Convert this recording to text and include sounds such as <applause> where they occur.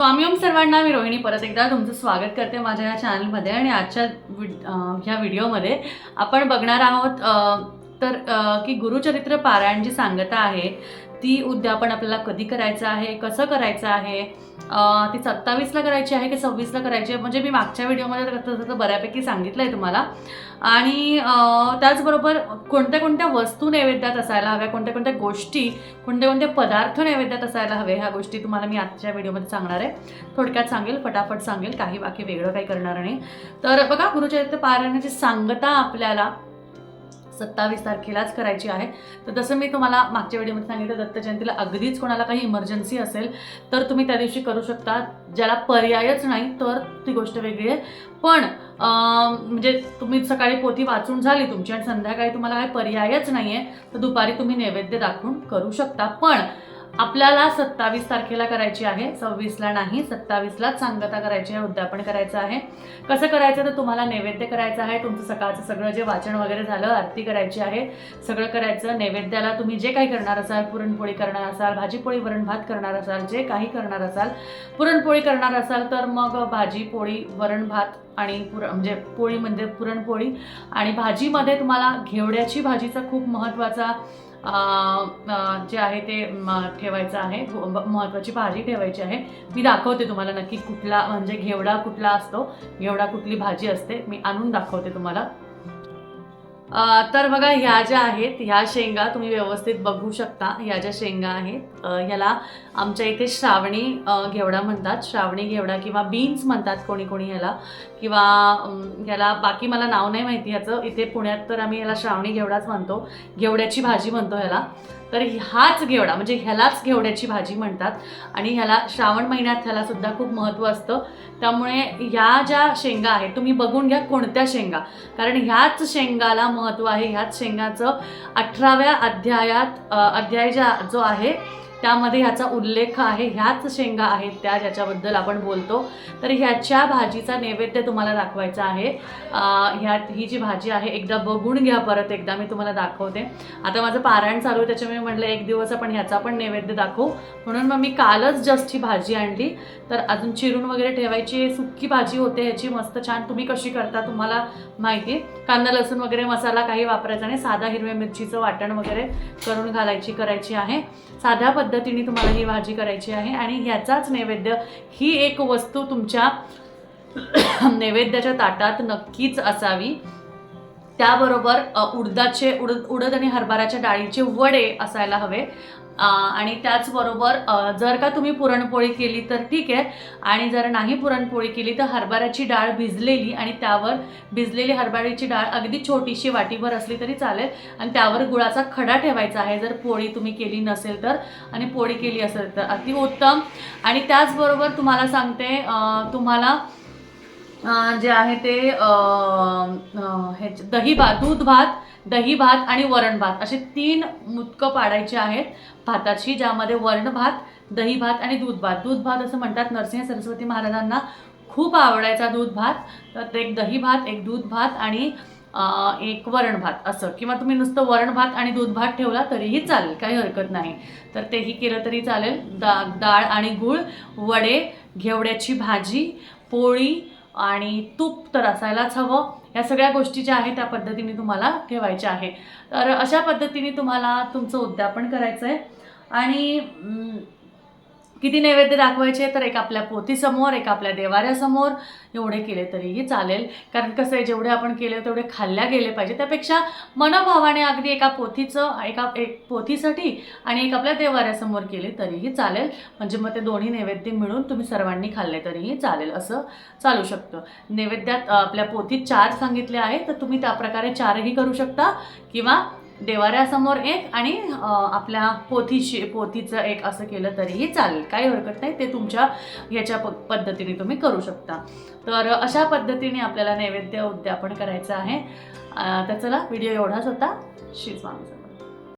स्वामी ओम सर्वांना मी रोहिणी. परत एकदा तुमचं स्वागत करते माझ्या या चॅनलमध्ये आणि आजच्या ह्या व्हिडिओमध्ये आपण बघणार आहोत तर की गुरुचरित्र पारायण जी सांगता आहे. ती उद्यापन आपल्याला कधी करायचं आहे कसं करायचं आहे ती सत्तावीसला करायची आहे की सव्वीसला करायची आहे म्हणजे मी मागच्या व्हिडिओमध्ये तसं बऱ्यापैकी सांगितलं आहे तुम्हाला. आणि त्याचबरोबर कोणत्या कोणत्या वस्तू नैवेद्यात असायला हव्या कोणत्या कोणत्या गोष्टी कोणते कोणते पदार्थ नैवेद्यात असायला हवे ह्या गोष्टी तुम्हाला मी आजच्या व्हिडिओमध्ये सांगणार आहे. थोडक्यात सांगेल फटाफट सांगेल काही बाकी वेगळं काही करणार नाही. तर बघा गुरुचरित्र पारायणाची सांगता आपल्याला सत्तावीस तारखेलाच करायची आहे. तर जसं मी तुम्हाला मागच्या व्हिडिओमध्ये सांगितलं दत्त जयंतीला अगदीच कोणाला काही इमर्जन्सी असेल तर तुम्ही त्या दिवशी करू शकता. ज्याला पर्यायच नाही तर ती गोष्ट वेगळी आहे. पण म्हणजे तुम्ही सकाळी पोथी वाचून झाली तुमची आणि संध्याकाळी तुम्हाला काही पर्यायच नाही आहे तर दुपारी तुम्ही नैवेद्य दाखवून करू शकता. पण आपल्याला सत्तावीस तारखेला करायची आहे सव्वीसला नाही सत्तावीसलाच सांगता करायची आहे उद्यापन करायचं आहे. कसं करायचं तर तुम्हाला नैवेद्य करायचं आहे तुमचं सकाळचं सगळं जे वाचन वगैरे झालं आरती करायची आहे सगळं करायचं. नैवेद्याला तुम्ही जे काही करणार असाल पुरणपोळी करणार असाल भाजीपोळी वरण भात करणार असाल जे काही करणार असाल पुरणपोळी करणार असाल तर मग भाजी पोळी वरण भात आणि पुर म्हणजे पोळी म्हणजे पुरणपोळी आणि भाजीमध्ये तुम्हाला घेवड्याची भाजीचा खूप महत्त्वाचा जे आहे ते ठेवायचं आहे. हो, महत्त्वाची भाजी ठेवायची आहे. मी दाखवते तुम्हाला नक्की कुठला म्हणजे घेवडा कुठला असतो. घेवडा कुठली भाजी असते मी आणून दाखवते तुम्हाला. तर बघा ह्या ज्या आहेत ह्या शेंगा तुम्ही व्यवस्थित बघू शकता. ह्या ज्या शेंगा आहेत ह्याला आमच्या इथे श्रावणी घेवडा म्हणतात. श्रावणी घेवडा किंवा बीन्स म्हणतात कोणी कोणी ह्याला. किंवा ह्याला बाकी मला नाव नाही माहिती ह्याचं इथे पुण्यात तर आम्ही ह्याला श्रावणी घेवडाच म्हणतो. घेवड्याची भाजी म्हणतो ह्याला. तर हाच घेवडा म्हणजे ह्यालाच घेवड्याची भाजी म्हणतात. आणि ह्याला श्रावण महिन्यात ह्याला सुद्धा खूप महत्त्व असतं. त्यामुळे ह्या ज्या शेंगा आहेत तुम्ही बघून घ्या कोणत्या शेंगा. कारण ह्याच शेंगाला महत्त्व आहे ह्याच शेंगाचं अठराव्या अध्यायात अध्याय ज्या जो आहे त्यामध्ये ह्याचा उल्लेख आहे ह्याच शेंगा आहेत त्या ज्याच्याबद्दल आपण बोलतो. तर ह्याच्या भाजीचा नैवेद्य तुम्हाला दाखवायचा आहे. ह्यात ही जी भाजी आहे एकदा बघून घ्या परत एकदा मी तुम्हाला दाखवते. आता माझं पारायण चालू आहे त्याच्यामुळे म्हटलं एक दिवस आपण ह्याचा पण नैवेद्य दाखवू. म्हणून मग मी कालच जस्ट ही भाजी आणली. तर अजून चिरून वगैरे ठेवायची सुक्की भाजी होते ह्याची मस्त छान. तुम्ही कशी करता तुम्हाला माहिती? कांदा लसूण वगैरे मसाला काही वापरायचा नाही. साधा हिरव्या मिरचीचं वाटण वगैरे करून घालायची करायची आहे. साध्या पद्धती पद्धतीने तुम्हाला ही भाजी करायची आहे आणि ह्याचाच नैवेद्य ही एक वस्तू तुमच्या <clears throat> नैवेद्याच्या ताटात नक्कीच असावी. त्याबरोबर उडदाचे उडद उडद आणि हरभऱ्याच्या डाळीचे वडे असायला हवे. आणि त्याचबरोबर जर का तुम्ही पुरणपोळी केली तर ठीक आहे. आणि जर नाही पुरणपोळी केली तर हरभऱ्याची डाळ भिजलेली आणि त्यावर भिजलेली हरभऱ्याची डाळ अगदी छोटीशी वाटीभर असली तरी चालेल. आणि त्यावर गुळाचा खडा ठेवायचा आहे. जर पोळी तुम्ही केली नसेल तर आणि पोळी केली असेल तर अतिउत्तम आणि त्याचबरोबर तुम्हाला सांगते तुम्हाला जे आहे ते ह्याचे दही भात दूध भात दही भात आणि वरण भात असे तीन मुतकं पाडायचे आहेत भाताची ज्यामध्ये वरण भात दही भात आणि दूध भात. दूध भात असं म्हणतात नरसिंह सरस्वती महाराजांना. खूप आवडायचा दूध भात. तर ते एक दही भात एक दूध भात आणि एक वरण भात असं. किंवा तुम्ही नुसतं वरण भात आणि दूध भात ठेवला तरीही चालेल काही हरकत नाही. तर तेही केलं तरी चालेल. दा डाळ आणि गूळ वडे घेवड्याची भाजी पोळी आणि तूप तर असायलाच हवं. या सगळ्या गोष्टी ज्या आहेत त्या पद्धतीने तुम्हाला ठेवायच्या आहे तर अशा पद्धतीने तुम्हाला तुमचं उद्यापन करायचं आहे आणि किती नैवेद्य दाखवायचे तर एक आपल्या पोथीसमोर एक आपल्या देवाऱ्यासमोर. एवढे केले तरीही चालेल. कारण कसं आहे जेवढे आपण केले तेवढे खाल्ल्या गेले पाहिजे. त्यापेक्षा मनोभावाने अगदी एका पोथीचं एका एक पोथीसाठी आणि एक आपल्या देवाऱ्यासमोर केले तरीही चालेल. म्हणजे मग ते दोन्ही नैवेद्य मिळून तुम्ही सर्वांनी खाल्ले तरीही चालेल असं चालू शकतं. नैवेद्यात आपल्या पोथीत चार सांगितले आहे तर तुम्ही त्या प्रकारे चारही करू शकता किंवा देवाऱ्यासमोर एक आणि आपल्या पोथीशी पोथीचं एक असं केलं तरीही चालेल. काही हरकत नाही ते तुमच्या याच्या प पद्धतीने तुम्ही करू शकता. तर अशा पद्धतीने आपल्याला नैवेद्य उद्यापन करायचं आहे. तर चला व्हिडिओ एवढाच होता. श्री स्वामी